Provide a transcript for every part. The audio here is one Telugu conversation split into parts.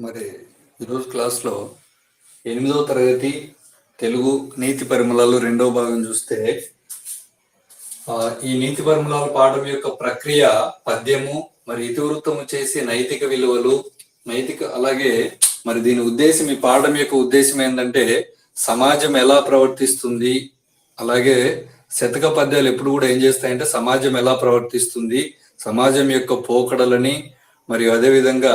మరి ఈరోజు క్లాస్లో ఎనిమిదవ తరగతి తెలుగు నీతి పరిమళాలు రెండవ భాగం చూస్తే ఈ నీతి పరిమళాల పాఠం యొక్క ప్రక్రియ పద్యము మరి ఇతివృత్తము చేసే నైతిక విలువలు నైతిక అలాగే మరి దీని ఉద్దేశం ఈ పాఠం యొక్క ఉద్దేశం ఏంటంటే సమాజం ఎలా ప్రవర్తిస్తుంది అలాగే శతక పద్యాలు ఎప్పుడు కూడా ఏం చేస్తాయంటే సమాజం ఎలా ప్రవర్తిస్తుంది సమాజం యొక్క పోకడలని మరియు అదే విధంగా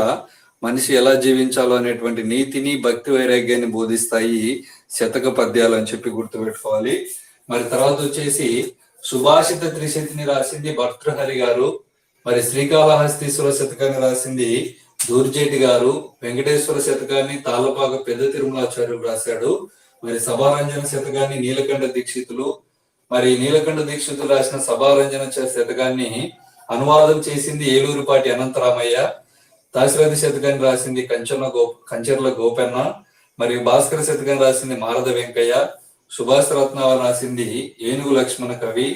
మనిషి ఎలా జీవించాలో అనేటువంటి నీతిని భక్తి వైరాగ్యాన్ని బోధిస్తాయి శతక పద్యాలు అని చెప్పి గుర్తుపెట్టుకోవాలి. మరి తర్వాత వచ్చేసి సుభాషిత త్రిశతిని రాసింది భర్తృహరి గారు. మరి శ్రీకాళహస్తీశ్వర శతకాన్ని రాసింది దూర్జేటి గారు. వెంకటేశ్వర శతకాన్ని తాళపాక పెద్ద తిరుమలాచార్యులు రాశాడు. మరి సభారంజన శతకాన్ని నీలకంఠ దీక్షితులు. మరి నీలకంఠ దీక్షితులు రాసిన సభారంజన శతకాన్ని అనువాదం చేసింది ఏలూరుపాటి అనంతరామయ్య. దాశరథి శతకాన్ని రాసింది కంచర్ల గో కంచర్ల గోపెన్న మరియు భాస్కర శతకాన్ని రాసింది మారద వెంకయ్య సుభాష్ రత్నావర్ రాసింది ఏనుగు లక్ష్మణ కవి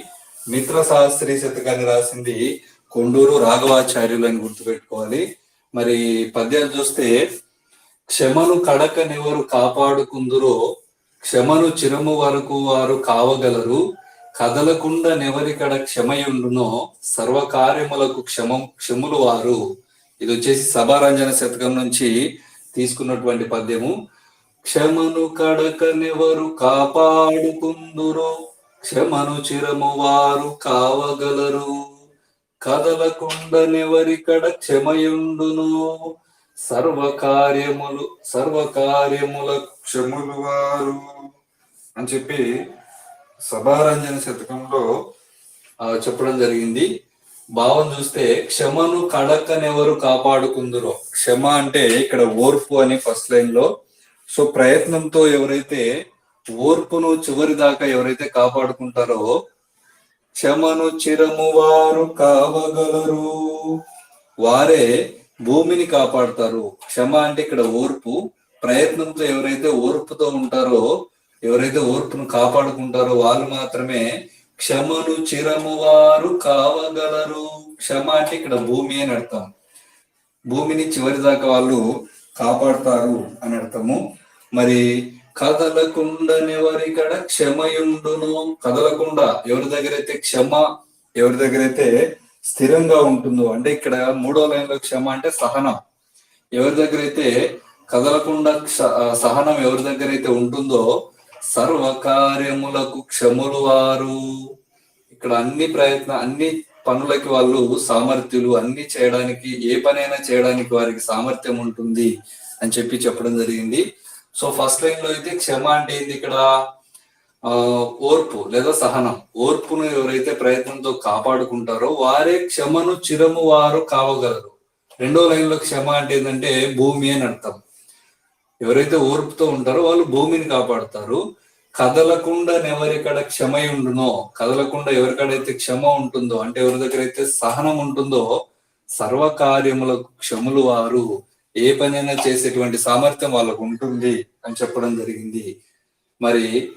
మిత్ర శాస్త్రి శతకాన్ని రాసింది కొండూరు రాఘవాచార్యులు అని గుర్తుపెట్టుకోవాలి. మరి పద్యాలు చూస్తే క్షమను కడకనెవరు కాపాడుకుందురో క్షమను చిరము వరకు వారు కావగలరు కదలకుండా నెవరికడ క్షమయుండునో సర్వకార్యములకు క్షమం క్షములు వారు. ఇది వచ్చేసి సభారంజన శతకం నుంచి తీసుకున్నటువంటి పద్యము. క్షమను కడకనెవరు కాపాడుకుందురో క్షమను చిరము వారు కావగలరు. కదలకుండనెవరికడ క్షమయుండును సర్వకార్యములు సర్వకార్యముల క్షములు వారు అని చెప్పి సభారంజన శతకంలో చెప్పడం జరిగింది. భావం చూస్తే క్షమను కడకనెవరు కాపాడుకుందరో. క్షమ అంటే ఇక్కడ ఓర్పు అని ఫస్ట్ లైన్లో. సో ప్రయత్నంతో ఎవరైతే ఓర్పును చివరి దాకా ఎవరైతే కాపాడుకుంటారో క్షమను చిరము వారు కావగలరు. వారే భూమిని కాపాడుతారు. క్షమ అంటే ఇక్కడ ఓర్పు. ప్రయత్నంతో ఎవరైతే ఓర్పుతో ఉంటారో ఎవరైతే ఓర్పును కాపాడుకుంటారో వాళ్ళు మాత్రమే క్షమను చిరము వారు కావగలరు. క్షమ అంటే ఇక్కడ భూమి అని అర్థం. భూమిని చివరి దాకా వాళ్ళు కాపాడుతారు అని అర్థము. మరి కదలకుండనెవరికడ క్షమయుండును? కదలకుండా ఎవరి దగ్గర అయితే క్షమ ఎవరి దగ్గర అయితే స్థిరంగా ఉంటుందో అంటే ఇక్కడ మూడో లైన్లో క్షమ అంటే సహనం. ఎవరి దగ్గర అయితే కదలకుండా సహనం ఎవరి దగ్గర అయితే ఉంటుందో సర్వకార్యములకు క్షములు వారు. ఇక్కడ అన్ని ప్రయత్న అన్ని పనులకి వాళ్ళు సామర్థ్యులు. అన్ని చేయడానికి ఏ పనైనా చేయడానికి వారికి సామర్థ్యం ఉంటుంది అని చెప్పి చెప్పడం జరిగింది. సో ఫస్ట్ లైన్లో అయితే క్షమ అంటే ఏంది ఇక్కడ? ఆ ఓర్పు లేదా సహనం. ఓర్పును ఎవరైతే ప్రయత్నంతో కాపాడుకుంటారో వారే క్షమను చిరము వారు కావగలరు. రెండో లైన్లో క్షమ అంటే ఏంటంటే భూమి అని అర్థం. ఎవరైతే ఓర్పుతో ఉంటారో వాళ్ళు భూమిని కాపాడుతారు. కదలకుండా ఎవరికడ క్షమ ఉండునో కదలకుండా ఎవరికడైతే క్షమ ఉంటుందో అంటే ఎవరి దగ్గర అయితే సహనం ఉంటుందో సర్వకార్యములకు క్షములు వారు. ఏ పనైనా చేసేటువంటి సామర్థ్యం వాళ్ళకు ఉంటుంది అని చెప్పడం జరిగింది. మరి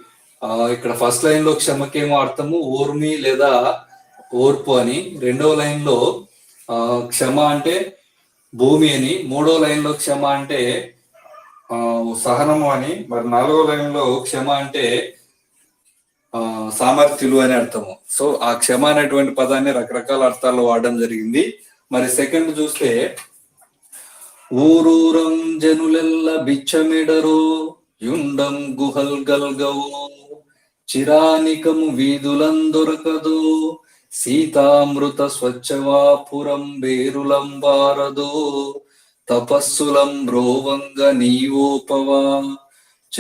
ఆ ఇక్కడ ఫస్ట్ లైన్లో క్షమకేమో అర్థము? ఓర్మి లేదా ఓర్పు అని. రెండవ లైన్లో ఆ క్షమ అంటే భూమి అని. మూడో లైన్లో క్షమ అంటే సహనము అని మరి నాలుగో లైన్లో క్షమ అంటే ఆ సామర్థ్యులు అని అర్థము. సో ఆ క్షమ అనేటువంటి పదాన్ని రకరకాల అర్థాల్లో వాడడం జరిగింది. మరి సెకండ్ చూస్తే ఊరూరం జనులెల్ల బిచ్చమిడరు యుండం గుహల్ గల్గవు చిరానికము వీధులందొరకదు సీతామృత స్వచ్ఛవాపురం బేరులంబారదు తపస్సులం రోవంగ నీవోపవా.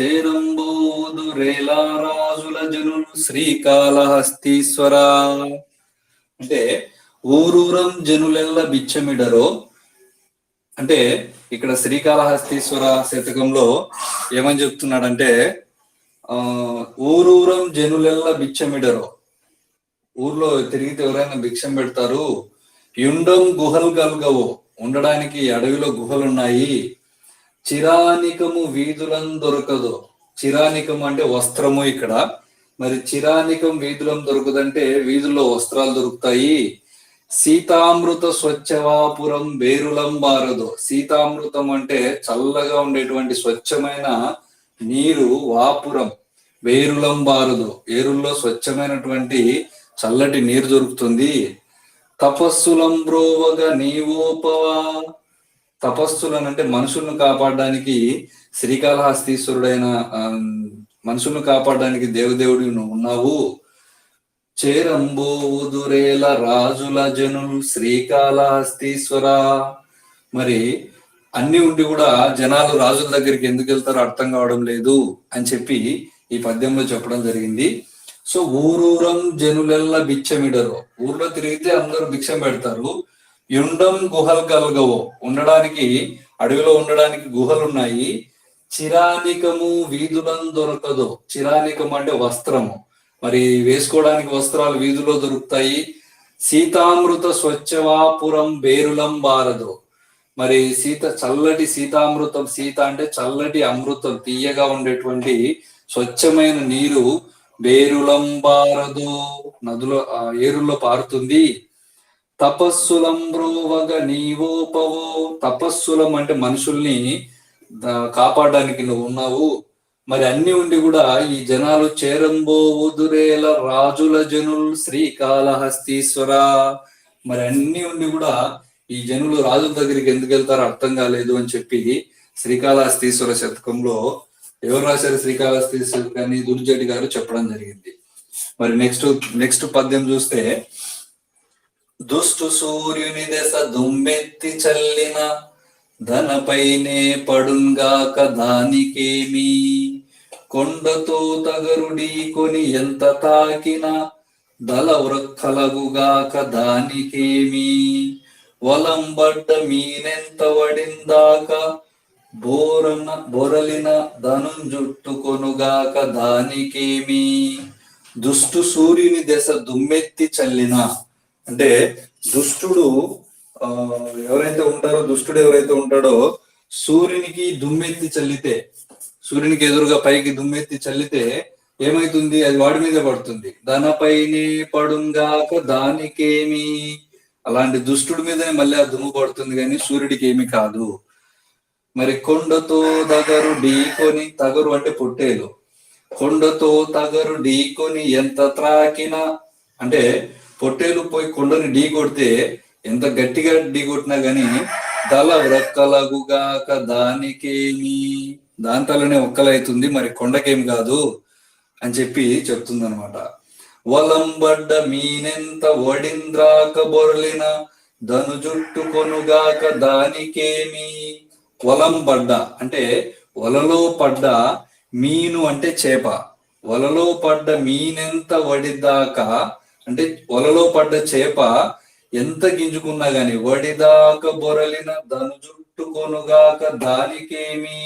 చేరంబోదు రేలారాజుల జనులు శ్రీకాళహస్తీశ్వర. అంటే ఊరూరం జనులెల్ల బిచ్చమిడరో అంటే ఇక్కడ శ్రీకాళహస్తీశ్వర శతకంలో ఏమని చెప్తున్నాడంటే ఆ ఊరూరం జనులెల్ల బిచ్చమిడరో. ఊర్లో తిరిగితే ఎవరైనా భిక్షం పెడతారు యుండం గుహలు గల్గవు. ఉండడానికి అడవిలో గుహలు ఉన్నాయి చిరానికము వీధులం దొరకదు. చిరానికం అంటే వస్త్రము ఇక్కడ. మరి చిరానికం వీధులం దొరకదంటే వీధుల్లో వస్త్రాలు దొరుకుతాయి. సీతామృత స్వచ్ఛవాపురం బేరులం బారదు. సీతామృతం అంటే చల్లగా ఉండేటువంటి స్వచ్ఛమైన నీరు వాపురం వేరులం బారదు. ఏరుల్లో స్వచ్ఛమైనటువంటి చల్లటి నీరు దొరుకుతుంది. తపస్సులంబ్రోవగ నీవోపవా. తపస్సులను అంటే మనుషులను కాపాడడానికి శ్రీకాళహస్తీశ్వరుడైన మనుషులను కాపాడడానికి దేవదేవుడు నువ్వు ఉన్నావు. చేరంబోదురేల రాజుల జనులు శ్రీకాళహస్తీశ్వర. మరి అన్ని ఉండి కూడా జనాలు రాజుల దగ్గరికి ఎందుకు వెళ్తారో అర్థం కావడం లేదు అని చెప్పి ఈ పద్యంలో చెప్పడం జరిగింది. సో ఊరూరం జనులెల్ల బిచ్చమిడరు. ఊర్లో తిరిగితే అందరూ భిక్షం పెడతారు. యుండం గుహలు కలగవు. ఉండడానికి అడవిలో ఉండడానికి గుహలు ఉన్నాయి చిరానికము వీధులను దొరకదు. చిరానికం అంటే వస్త్రము. మరి వేసుకోవడానికి వస్త్రాలు వీధిలో దొరుకుతాయి. సీతామృత స్వచ్ఛవాపురం బేరులం బారదు. మరి సీత చల్లటి సీతామృతం సీత అంటే చల్లటి అమృతం తీయగా ఉండేటువంటి స్వచ్ఛమైన నీరు వేరులంబారదు. నదుల నదులో ఏరుల్లో పారుతుంది. తపస్సులంబ్రోవగ నీవోపవో తపస్సులం అంటే మనుషుల్ని కాపాడడానికి నువ్వు ఉన్నావు. మరి అన్ని ఉండి కూడా ఈ జనాలు చేరంబోవుదురేల రాజుల జనులు శ్రీకాళహస్తీశ్వర. మరి అన్ని ఉండి కూడా ఈ జనులు రాజుల దగ్గరికి ఎందుకు వెళ్తారో అర్థం కాలేదు అని చెప్పి శ్రీకాళహస్తీశ్వర శతకంలో ఎవరు రాశారు శ్రీకాళహస్తి అని దుర్జటి గారు చెప్పడం జరిగింది. మరి నెక్స్ట్ నెక్స్ట్ పద్యం చూస్తే దుష్టు సూర్యుని దశ దుమ్మెత్తి చల్లిన ధనపైనే పడుంగాక దానికేమి? కొండతో తగరుడి కొని ఎంత తాకిన దళ వృక్కలగుగాక దానికేమి? వలంబడ్డ మీనెంత వడిందాక బోరన బొరలిన ధనుం జుట్టుకొనుగాక దానికేమి? దుష్టు సూర్యుని దశ దుమ్మెత్తి చల్లిన. అంటే దుష్టుడు ఆ, ఎవరైతే ఉంటారో దుష్టుడు ఎవరైతే ఉంటాడో సూర్యునికి దుమ్మెత్తి చల్లితే సూర్యునికి ఎదురుగా పైకి దుమ్మెత్తి చల్లితే ఏమైతుంది? అది వాడి మీద పడుతుంది. దానిపైనే పడుంగాక దానికేమి? అలాంటి దుష్టుడి మీదనే మళ్ళీ ఆ దుమ్ము పడుతుంది కానీ సూర్యుడికి ఏమి కాదు. మరి కొండతో తగరు ఢీకొని తగరు అంటే పొట్టేలు. కొండతో తగరు ఢీకొని ఎంత త్రాకినా అంటే పొట్టేలు పోయి కొండని ఢీ కొడితే ఎంత గట్టిగా ఢీ కొట్టినా గాని దళ వ్రక్కలగుగాక దానికేమి దాని తలనే ఒక్కలైతుంది మరి కొండకేం కాదు అని చెప్పి చెప్తుంది అనమాట వలంబడ్డ మీనెంత వడింద్రాక బొరలిన ధను జుట్టు కొనుగాక వలం పడ్డ అంటే వలలో పడ్డ మీను అంటే చేప. వలలో పడ్డ మీనెంత వడిదాకా అంటే వలలో పడ్డ చేప ఎంత గింజుకున్నా గాని వడిదాక బొరలిన దను జుట్టుకొనుగాక దానికేమీ? దానికేమి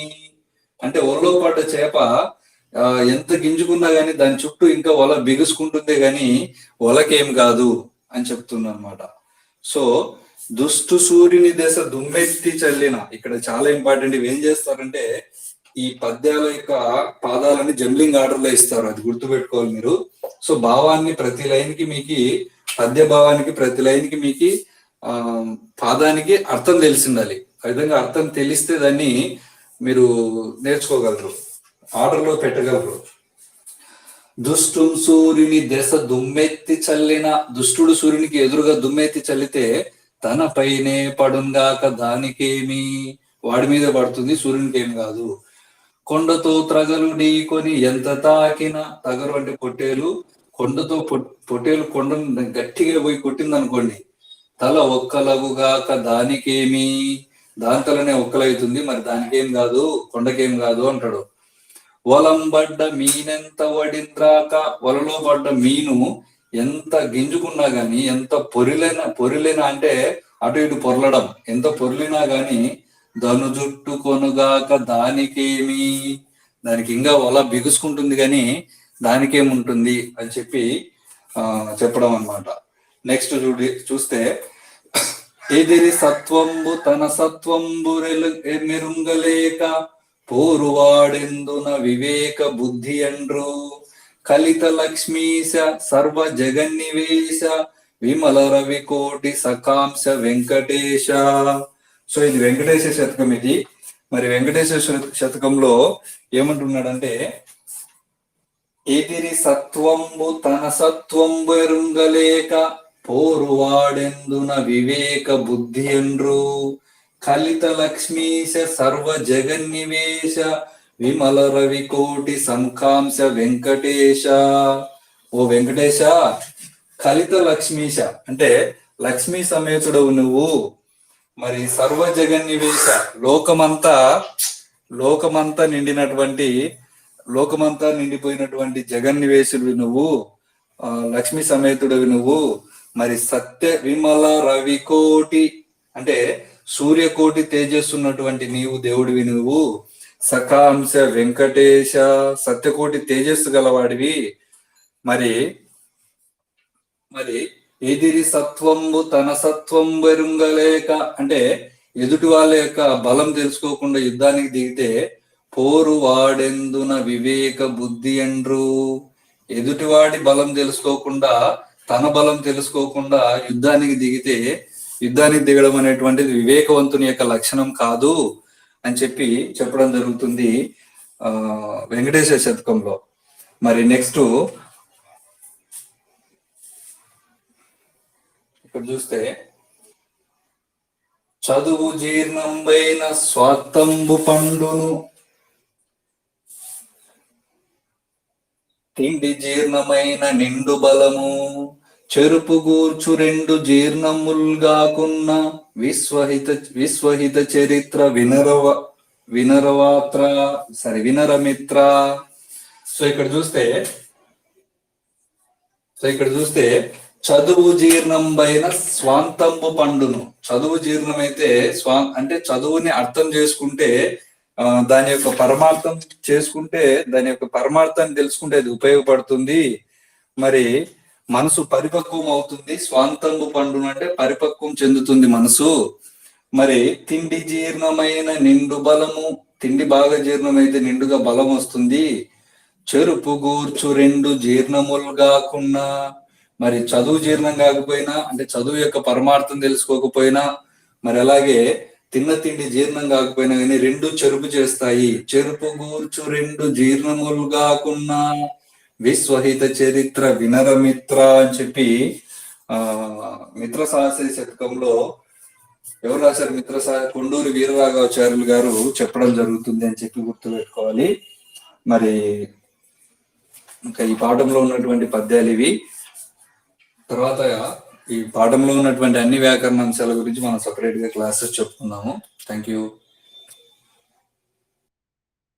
అంటే వలలో పడ్డ చేప ఎంత గింజుకున్నా గాని దాని చుట్టూ ఇంకా వల బిగుసుకుంటుందే గాని వలకేం కాదు అని చెప్తున్నా అనమాట సో దుష్టు సూర్యుని దశ దుమ్మెత్తి చల్లిన. ఇక్కడ చాలా ఇంపార్టెంట్ ఇవి. ఏం చేస్తారంటే ఈ పద్యాల యొక్క పాదాలని జంబ్లింగ్ ఆర్డర్లో ఇస్తారు. అది గుర్తుపెట్టుకోవాలి మీరు. సో భావాన్ని ప్రతి లైన్కి మీకు పద్య భావానికి ప్రతి లైన్కి మీకు ఆ పాదానికి అర్థం తెలిసిండాలి. ఆ విధంగా అర్థం తెలిస్తే దాన్ని మీరు నేర్చుకోగలరు. ఆర్డర్లో పెట్టగలరు. దుష్టు సూర్యుని దశ దుమ్మెత్తి చల్లిన దుష్టుడు సూర్యునికి ఎదురుగా దుమ్మెత్తి చల్లితే తన పైనే పడుంగాక దానికేమి వాడి మీద పడుతుంది సూర్యునికి ఏం కాదు. కొండతో త్రగలు ఢీకొని ఎంత తాకిన తగరు అంటే పొట్టేలు. కొండతో పొట్టేలు కొండను గట్టిగా పోయి కొట్టింది అనుకోండి తల ఒక్కలగుగాక దానికేమి దాని తలనే ఒక్కలవుతుంది మరి దానికేం కాదు కొండకేం కాదు అంటాడు. వలం పడ్డ మీనెంత వడింద్రాక వలలో పడ్డ మీను ఎంత గింజుకున్నా గాని ఎంత పొరిలైన పొరిలైన అంటే అటు ఇటు పొరలడం. ఎంత పొరిలినా గాని ధను జుట్టు కొనుగాక దానికేమి? దానికి ఇంకా వల బిగుసుకుంటుంది కానీ దానికేముంటుంది అని చెప్పి ఆ చెప్పడం అన్నమాట. నెక్స్ట్ చూడి చూస్తే ఎదిరి సత్వంబు తన సత్వంబు మెరుంగలేక పోరువాడెందున వివేక బుద్ధి అండ్రు? కలిత లక్ష్మీశ సర్వ జగన్నివేశ విమల రవి కోటి సకాంశ వెంకటేశ. సో ఇది వెంకటేశ శతకం ఇది. మరి వెంకటేశ శతకంలో ఏమంటున్నాడంటే ఎదిరి సత్వంబు తన సత్వంబు ఎరుంగలేక పోరువాడెందున వివేక బుద్ధి ఎండ్రు? కలిత లక్ష్మీశ సర్వ జగన్నివేశ విమల రవి కోటి సంకాంశ వెంకటేశ. ఓ వెంకటేశ కలిత లక్ష్మీశ. అంటే లక్ష్మీ సమేతుడవు నువ్వు. మరి సర్వ జగన్నివేశ. లోకమంతా లోకమంతా నిండినటువంటి లోకమంతా నిండిపోయినటువంటి జగన్నివేశుడు నువ్వు. లక్ష్మీ సమేతుడవి నువ్వు. మరి సత్య విమల రవి కోటి అంటే సూర్యకోటి తేజస్సున్నటువంటి నీవు దేవుడివి నువ్వు. సకాంశ వెంకటేశ సత్యకోటి తేజస్సు గలవాడివి. మరి మరి ఎదిరి సత్వంబు తన సత్వం వెరుంగలేక అంటే ఎదుటి వాళ్ళ యొక్క బలం తెలుసుకోకుండా యుద్ధానికి దిగితే పోరు వాడెందున వివేక బుద్ధి ఎండ్రు. ఎదుటివాడి బలం తెలుసుకోకుండా తన బలం తెలుసుకోకుండా యుద్ధానికి దిగితే యుద్ధానికి దిగడం అనేటువంటిది వివేకవంతుని యొక్క లక్షణం కాదు. అని చెప్పి చెప్పడం జరుగుతుంది ఆ వెంకటేశ్వర శతకంలో. మరి నెక్స్ట్ ఇక్కడ చూస్తే చదువు జీర్ణంబైన స్వాతంబు పండును. తిండి జీర్ణమైన నిండు బలము. చెరుపు గూర్చు రెండు జీర్ణముల్గాకున్న విశ్వహిత విశ్వహిత చరిత్ర వినరవ వినరవాత్ర సారీ వినరమిత్ర. సో ఇక్కడ చూస్తే సో ఇక్కడ చూస్తే చదువు జీర్ణంబైన స్వాంతంబు పండును. చదువు జీర్ణమైతే స్వా అంటే చదువుని అర్థం చేసుకుంటే ఆ, దాని యొక్క పరమార్థం చేసుకుంటే దాని యొక్క పరమార్థాన్ని తెలుసుకుంటే అది ఉపయోగపడుతుంది. మరి మనసు పరిపక్వం అవుతుంది స్వాంతంబు పండును అంటే పరిపక్వం చెందుతుంది మనసు. మరి తిండి జీర్ణమైన నిండు బలము తిండి బాగా జీర్ణమైతే నిండుగా బలం వస్తుంది. చెరుపు గూర్చు రెండు జీర్ణములు కాకుండా మరి చదువు జీర్ణం కాకపోయినా అంటే చదువు యొక్క పరమార్థం తెలుసుకోకపోయినా మరి అలాగే తిన్న తిండి జీర్ణం కాకపోయినా కానీ రెండు చెరుపు చేస్తాయి. చెరుపు గూర్చు రెండు జీర్ణములు కాకుండా విశ్వహిత చరిత్ర వినరమిత్ర అని చెప్పి ఆ మిత్ర సాహస శతకంలో ఎవరు రాశారు మిత్ర సా కొండూరి వీరరాఘవాచార్యులు గారు చెప్పడం జరుగుతుంది అని చెప్పి గుర్తుపెట్టుకోవాలి. మరి ఇంకా ఈ పాఠంలో ఉన్నటువంటి పద్యాలు ఇవి. తర్వాత ఈ పాఠంలో ఉన్నటువంటి అన్ని వ్యాకరణ అంశాల గురించి మనం సపరేట్గా క్లాసెస్ చెప్పుకుందాము. Thank you